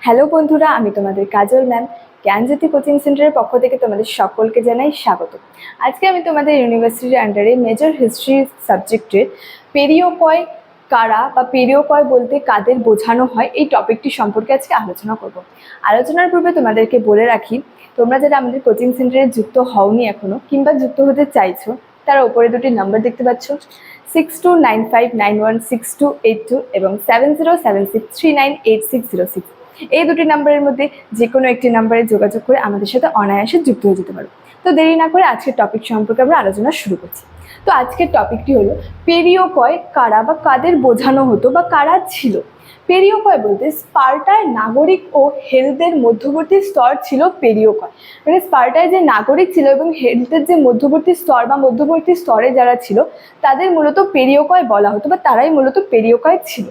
Hello বন্ধুরা, আমি তোমাদের কাজল ম্যাম জ্ঞানজ্যোতি কোচিং সেন্টারের পক্ষ থেকে তোমাদের সকলকে জানাই স্বাগত। আজকে আমি তোমাদের ইউনিভার্সিটির আন্ডারে মেজর হিস্ট্রি সাবজেক্টের পেরিওকয় কারা বা পেরিওকয় বলতে কাদের বোঝানো হয়, এই টপিকটি সম্পর্কে আজকে আলোচনা করব। আলোচনার পূর্বে তোমাদেরকে বলে রাখি, তোমরা যারা আমাদের কোচিং সেন্টারে যুক্ত হওনি এখনও কিংবা যুক্ত হতে চাইছো, তারা ওপরে দুটি নাম্বার দেখতে পাচ্ছ six two nine five nine one six two eight two এবং seven zero seven six three nine eight six zero six এই দুটি নাম্বারের মধ্যে যে কোনো একটি নাম্বারে যোগাযোগ করে আমাদের সাথে অনায়াসে যুক্ত হয়ে যেতে পারো। তো দেরি না করে আজকের টপিক সম্পর্কে আমরা আলোচনা শুরু করছি। তো আজকের টপিকটি হলো, পেরিওকয় কারা বা কাদের বোঝানো হতো বা কারা ছিল? পেরিওকয় বলতে স্পার্টায় নাগরিক ও হেলথের মধ্যবর্তী স্তর ছিল পেরিওকয়। মানে স্পার্টায় যে নাগরিক ছিল এবং হেলথের যে মধ্যবর্তী স্তর বা মধ্যবর্তী স্তরে যারা ছিল, তাদের মূলত পেরিওকয় বলা হতো বা তারাই মূলত পেরিওকয় ছিল।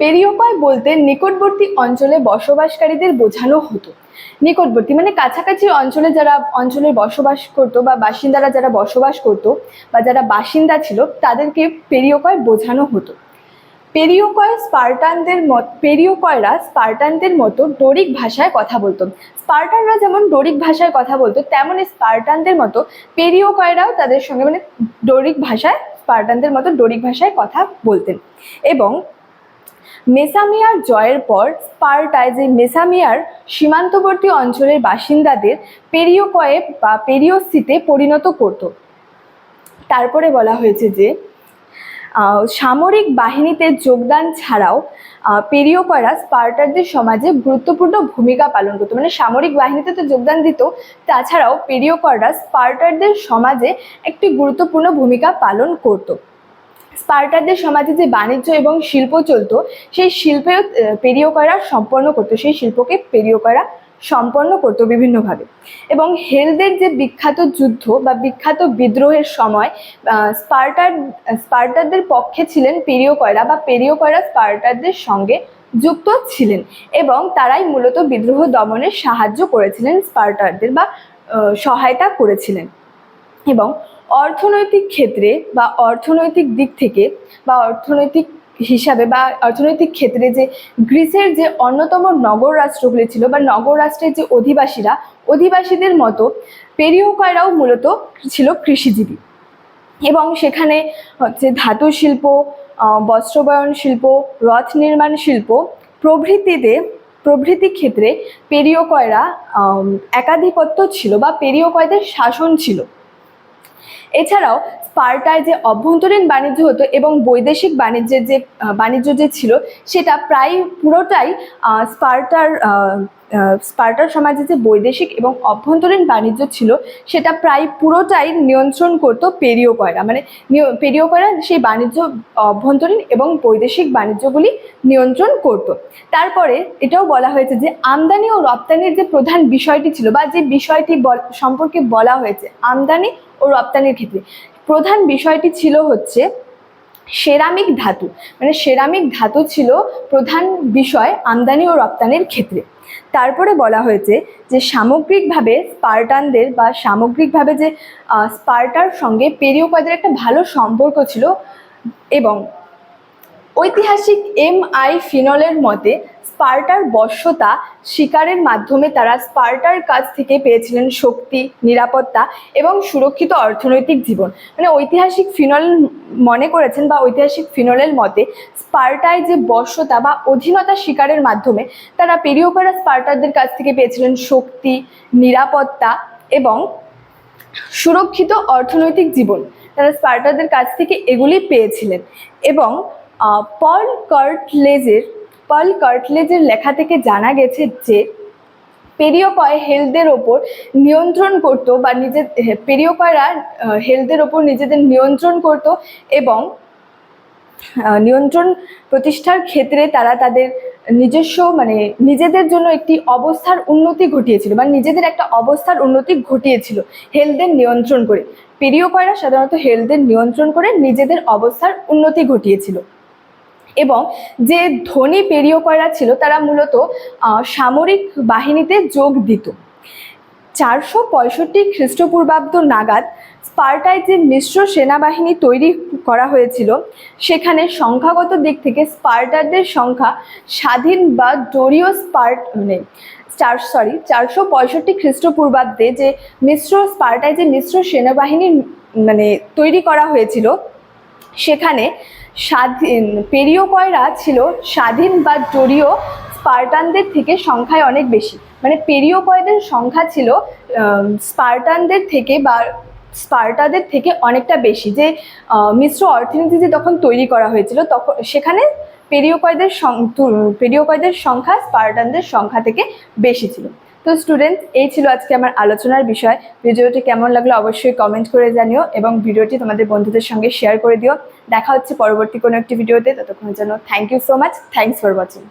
পেরিওকয় বলতে নিকটবর্তী অঞ্চলে বসবাসকারীদের বোঝানো হতো। নিকটবর্তী মানে কাছাকাছি অঞ্চলে যারা অঞ্চলে বসবাস করতো বা বাসিন্দারা যারা বসবাস করতো বা যারা বাসিন্দা ছিল, তাদেরকে পেরিওকয় বোঝানো হতো। পেরিওকয় স্পার্টানদের মত পেরিওকয়রা স্পার্টানদের মতো ডোরিক ভাষায় কথা বলতো। স্পার্টানরা যেমন ডোরিক ভাষায় কথা বলতো তেমনই স্পার্টানদের মতো পেরিওকয়রাও তাদের সঙ্গে মানে ডোরিক ভাষায়, স্পার্টানদের মতো ডোরিক ভাষায় কথা বলতেন। এবং মেসামিয়ার জয়ের পর স্পার্টায় যে মেসামিয়ার সীমান্তবর্তী অঞ্চলের বাসিন্দাদের পেরিওকয়ে বা পেরিওসিতে পরিণত করত। তারপরে বলা হয়েছে যে সামরিক বাহিনীতে যোগদান ছাড়াও আহ, পেরিওকয়রা স্পার্টারদের সমাজে গুরুত্বপূর্ণ ভূমিকা পালন করতো। মানে সামরিক বাহিনীতে তো যোগদান দিত তাছাড়াও পেরিওকয়রা স্পার্টারদের সমাজে একটি গুরুত্বপূর্ণ ভূমিকা পালন করতো। স্পার্টারদের সমাজে যে বাণিজ্য এবং শিল্প চলতো সেই শিল্পেও আহ, পেরিওকয়রা সম্পন্ন করতো সেই শিল্পকে পেরিওকয়রা সম্পন্ন করতো বিভিন্নভাবে। এবং হেলদের যে বিখ্যাত যুদ্ধ বা বিখ্যাত বিদ্রোহের সময় স্পার্টার স্পার্টারদের পক্ষে ছিলেন পেরিওকয়রা বা পেরিওকয়রা স্পার্টারদের সঙ্গে যুক্ত ছিলেন এবং তারাই মূলত বিদ্রোহ দমনে সাহায্য করেছিলেন স্পার্টারদের বা সহায়তা করেছিলেন। এবং অর্থনৈতিক ক্ষেত্রে বা অর্থনৈতিক দিক থেকে বা অর্থনৈতিক হিসাবে বা অর্থনৈতিক ক্ষেত্রে যে গ্রিসের যে অন্যতম নগর রাষ্ট্রগুলি ছিল বা নগর রাষ্ট্রের যে অধিবাসীরা অধিবাসীদের মতো পেরিওকয়রাও মূলত ছিল কৃষিজীবী। এবং সেখানে হচ্ছে ধাতু শিল্প বস্ত্রবয়ন শিল্প রথ নির্মাণ শিল্প প্রভৃতিতে প্রভৃতি ক্ষেত্রে পেরিওকয়রা আম, একাধিপত্য ছিল বা পেরিওকয়দের শাসন ছিল। এছাড়াও স্পার্টায় যে অভ্যন্তরীণ বাণিজ্য হতো এবং বৈদেশিক বাণিজ্যের যে বাণিজ্য যে ছিল, সেটা প্রায় পুরোটাই স্পার্টার স্পার্টার সমাজে যে বৈদেশিক এবং অভ্যন্তরীণ বাণিজ্য ছিল, সেটা প্রায় পুরোটাই নিয়ন্ত্রণ করতো পেরিওকয়রা। মানে নিয়- পেরিওকয়রা সেই বাণিজ্য, অভ্যন্তরীণ এবং বৈদেশিক বাণিজ্যগুলি নিয়ন্ত্রণ করত। তারপরে এটাও বলা হয়েছে যে, আমদানি ও রপ্তানির যে প্রধান বিষয়টি ছিল বা যে বিষয়টি সম্পর্কে বলা হয়েছে, আমদানি ও রপ্তানির ক্ষেত্রে। প্রধান বিষয়টি ছিল হচ্ছে সেরামিক ধাতু। মানে সেরামিক ধাতু ছিল প্রধান বিষয় আমদানি ও রপ্তানির ক্ষেত্রে। তারপরে বলা হয়েছে যে সামগ্রিকভাবে স্পার্টানদের বা সামগ্রিকভাবে যে স্পার্টার সঙ্গে পেরিওপাদের একটা ভালো সম্পর্ক ছিল এবং ঐতিহাসিক এম আই ফিনলের মতে, স্পার্টার বশ্যতা শিকারের মাধ্যমে তারা স্পার্টার কাছ থেকে পেয়েছিলেন শক্তি, নিরাপত্তা এবং সুরক্ষিত অর্থনৈতিক জীবন। মানে ঐতিহাসিক ফিনল মনে করেছেন বা ঐতিহাসিক ফিনলের মতে, স্পার্টায় যে বশ্যতা বা অধীনতা শিকারের মাধ্যমে তারা পেরিওপারা স্পার্টারদের কাছ থেকে পেয়েছিলেন শক্তি, নিরাপত্তা এবং সুরক্ষিত অর্থনৈতিক জীবন। তারা স্পার্টারদের কাছ থেকে এগুলি পেয়েছিলেন এবং পল কার্টলেজের পল কার্টলেজের লেখা থেকে জানা গেছে যে, পেরিওকয় হেলথের ওপর নিয়ন্ত্রণ করত বা নিজের পেরিওকয়রা হেলদের ওপর নিজেদের নিয়ন্ত্রণ করত এবং নিয়ন্ত্রণ প্রতিষ্ঠার ক্ষেত্রে তারা তাদের নিজস্ব মানে নিজেদের জন্য একটি অবস্থার উন্নতি ঘটিয়েছিল বা নিজেদের একটা অবস্থার উন্নতি ঘটিয়েছিল হেলথের নিয়ন্ত্রণ করে। পেরিওকয়রা সাধারণত হেলদের নিয়ন্ত্রণ করে নিজেদের অবস্থার উন্নতি ঘটিয়েছিল। এবং যে ধনী পেরিওকয়রা ছিল, তারা মূলত সামরিক বাহিনীতে যোগ দিত। চারশো পঁয়ষট্টি খ্রিস্টপূর্বাব্দ নাগাদ স্পার্টায় যে মিশ্র সেনাবাহিনী তৈরি করা হয়েছিল, সেখানে সংখ্যাগত দিক থেকে স্পার্টারদের সংখ্যা স্বাধীন বা ডোরিও স্পার্ট মানে চার সরি চারশো পঁয়ষট্টি খ্রিস্টপূর্বাব্দে যে মিশ্র, স্পার্টায় যে মিশ্র সেনাবাহিনী মানে তৈরি করা হয়েছিল, সেখানে স্বাধীন পেরিয়কয়রা ছিল স্বাধীন বা ডোরীয় স্পার্টানদের থেকে সংখ্যায় অনেক বেশি। মানে পেরিয়কয়দের সংখ্যা ছিল স্পার্টানদের থেকে বা স্পার্টাদের থেকে অনেকটা বেশি। যে মিশ্র অর্থনীতি যে তখন তৈরি করা হয়েছিল তখন সেখানে পেরিয়কয়দের পেরিয়কয়দের সংখ্যা স্পার্টানদের সংখ্যা থেকে বেশি ছিল। তো স্টুডেন্ট এই ছিল আজকে আমার আলোচনার বিষয়। ভিডিওটি কেমন লাগল অবশ্যই কমেন্ট করে জানিও এবং ভিডিওটি তোমাদের বন্ধুদের সঙ্গে শেয়ার করে দিও। দেখা হচ্ছে পরবর্তী কোনো একটি ভিডিওতে। ততক্ষণের জন্য thank you so much thanks for watching